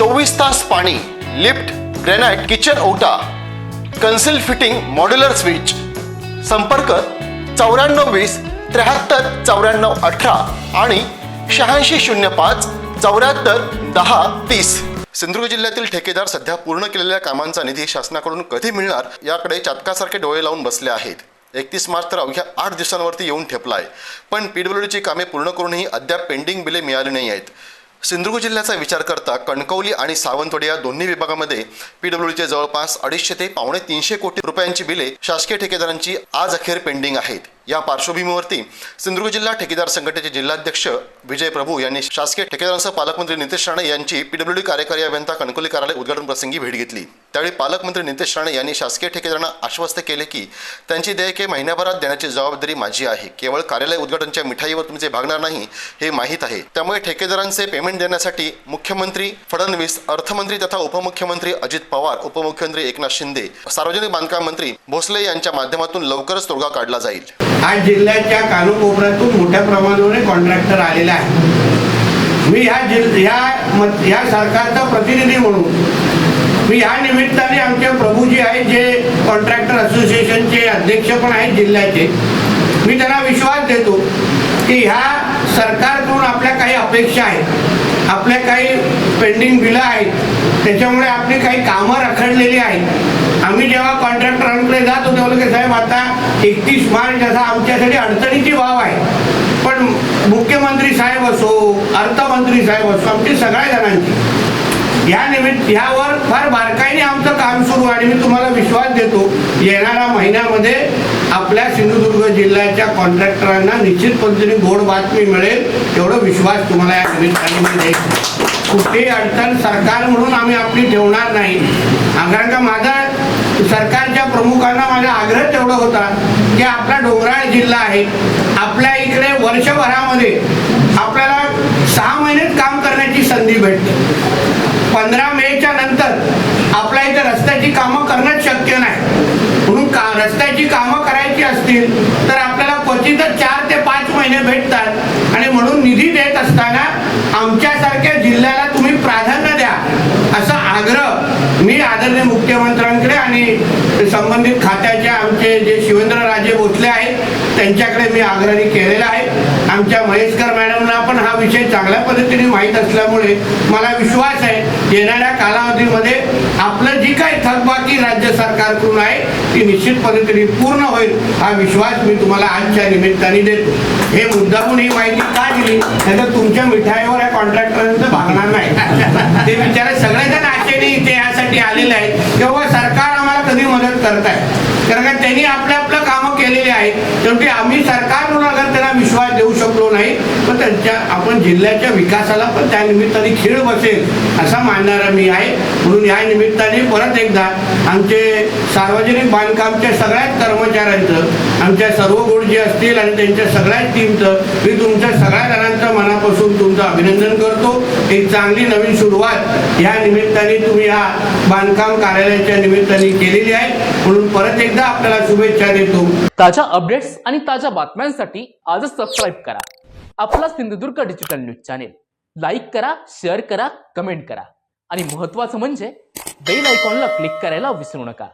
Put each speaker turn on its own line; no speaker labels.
चोवीस तास पाणी लिफ्ट ग्रेनाइट किचन ओटा कन्सिल फिटिंग मॉड्युलर स्विच. संपर्क चौऱ्याण्णव वीस त्र्याहत्तर चौऱ्याण्णव अठरा आणि शहाऐंशी शून्य पाच चौऱ्याहत्तर दहा तीस. सिंधुदुर्ग जिल्ह्यातील ठेकेदार सध्या पूर्ण केलेल्या कामांचा निधी शासनाकडून कधी मिळणार याकडे चातकासारखे डोळे लावून बसले आहेत. एकतीस मार्च तर अवघ्या आठ दिवसांवरती येऊन ठेपला आहे पण पीडब्ल्यूडीची कामे पूर्ण करूनही अद्याप पेंडिंग बिले मिळाली नाही आहेत. सिंधुदुर्ग जिल्ह्याचा विचार करता कणकवली आणि सावंतवाडी या दोन्ही विभागामध्ये पीडब्ल्यूडीचे जवळपास अडीचशे ते पावणे तीनशे कोटी रुपयांची बिले शासकीय ठेकेदारांची आज अखेर पेंडिंग आहेत. या पार्श्वभूमीवरती सिंधुदुर्ग जिल्हा ठेकेदार संघटनेचे जिल्हाध्यक्ष विजय प्रभू यांनी शासकीय ठेकेदारांसह पालकमंत्री नितेश राणे यांची पीडब्ल्यूडी कार्यकारी अभियंता कणकवली कार्यालय उद्घाटन प्रसंगी भेट घेतली. त्यावेळी पालकमंत्री नितेश राणे यांनी शासकीय ठेकेदारांना आश्वस्त केले की त्यांची देयके महिन्याभरात देण्याची जबाबदारी माझी आहे. केवळ कार्यालय उद्घाटनच्या मिठाईवर तुमचे भागणार नाही हे माहीत आहे. त्यामुळे ठेकेदारांचे पेमेंट देण्यासाठी मुख्यमंत्री फडणवीस अर्थमंत्री तथा उपमुख्यमंत्री अजित पवार उपमुख्यमंत्री एकनाथ शिंदे सार्वजनिक बांधकाम मंत्री भोसले यांच्या माध्यमातून लवकरच तोडगा काढला जाईल.
आज जिल्ह्याच्या कानकोपऱ्यातून मोठ्या प्रमाणावर कॉन्ट्रॅक्टर आलेला आहे मी ह्या जिल्ह्या सरकारचा प्रतिनिधी म्हणून मी ह्या निमित्ताने आमचे प्रभूजी आहेत जे कॉन्ट्रॅक्टर असोसिएशनचे अध्यक्ष पण आहेत जिल्ह्याचे. मी त्यांना विश्वास देतो की ह्या सरकारकडून आपल्या काही अपेक्षा आहेत आपल्या काही पेंडिंग बिलं आहेत त्याच्यामुळे आपली काही कामं रखडलेली आहेत. आम्ही जेव्हा कॉन्ट्रॅक्टरांकडे जात तेव्हा की साहेब आता एकतीस मार्च असा आमच्यासाठी अडचणीची बाब आहे. पण मुख्यमंत्री साहेब असो अर्थमंत्री साहेब असो आमची सगळ्या जणांची या निमित्त ह्यावर फार बारकाईने आमचं काम सुरू आणि मी तुम्हाला विश्वास देतो येणाऱ्या महिन्यामध्ये आपल्या सिंधुदुर्ग जिल्ह्याच्या कॉन्ट्रॅक्टरांना निश्चित पद्धतीने गोड बातमी मिळेल एवढं विश्वास तुम्हाला या निमित्ताने कुठलीही अडचण सरकार म्हणून आम्ही आपली ठेवणार नाही. कारण का माझा सरकारच्या प्रमुखांना माझा आग्रह तेवढा होता की आपला डोंगराळ जिल्हा आहे आपल्या इकडे वर्षभरामध्ये आपल्याला सहा महिनेच काम करण्याची संधी भेटते. पंधरा मेच्या नंतर आपल्या इथे रस्त्याची कामं करणं शक्य नाही. म्हणून का रस्त्याची कामं करायची असतील तर आपल्याला क्वचितच चार ते पाच महिने भेटतात. आणि म्हणून निधी देत असताना आमच्यासारख्या जिल्ह्याला तुम्ही प्राधान्य द्या असा आग्रह मी आदरणीय मुख्यमंत्र्यांकडे आणि संबंधित खात्याचे आमचे जे शिवेंद्रराजे भोसले आहेत त्यांच्याकडे मी आग्रही केलेला आहे. आमच्या महेशकर मॅडमना पण हा विषय चांगल्या पद्धतीने माहीत असल्यामुळे मला विश्वास आहे येणाऱ्या कालावधीमध्ये आपलं जी काही थकबाकी राज्य सरकारकडून आहे ती निश्चित पद्धतीने पूर्ण होईल हा विश्वास मी तुम्हाला आजच्या निमित्ताने देतो. हे मुद्दाहून ही माहिती का दिली? नाहीतर तुमच्या मिठाईवर या कॉन्ट्रॅक्टरांचं भागणार नाही. ते बिचारे सगळेजण आशेने इथे यासाठी आलेले आहेत. किंवा सरकार आम्हाला कधी मदत करत आहे कारण का त्यांनी आपल्या आपलं काम केलेले आहेत. शेवटी आम्ही सरकार म्हणून अगर त्यांना विश्वास देऊ शकलो नाही पण त्यांच्या आपण जिल्ह्याच्या विकासाला पण त्या निमित्ताने खीळ बसेल असा मानणारा मी आहे. म्हणून या निमित्ताने परत एकदा आमचे सार्वजनिक बांधकामच्या सगळ्याच कर्मचाऱ्यांचं आमच्या सर्व गोड जे असतील आणि त्यांच्या सगळ्याच टीमचं मी तुमच्या सगळ्या जणांचं मनापासून तुमचं अभिनंदन करतो. एक चांगली नवीन सुरुवात या निमित्ताने तुम्ही या बांधकाम कार्यालयाच्या निमित्ताने केलेली आहे. म्हणून परत एकदा आपल्याला शुभेच्छा देतो.
ताज्या अपडेट्स आणि ताज्या बातम्यांसाठी आजच सबस्क्राईब करा. आपला Sindhudurg digital news channel like करा शेअर करा कमेंट करा. आणि महत्त्वाचं म्हणजे बेल आयकॉनला क्लिक करायला विसरू नका.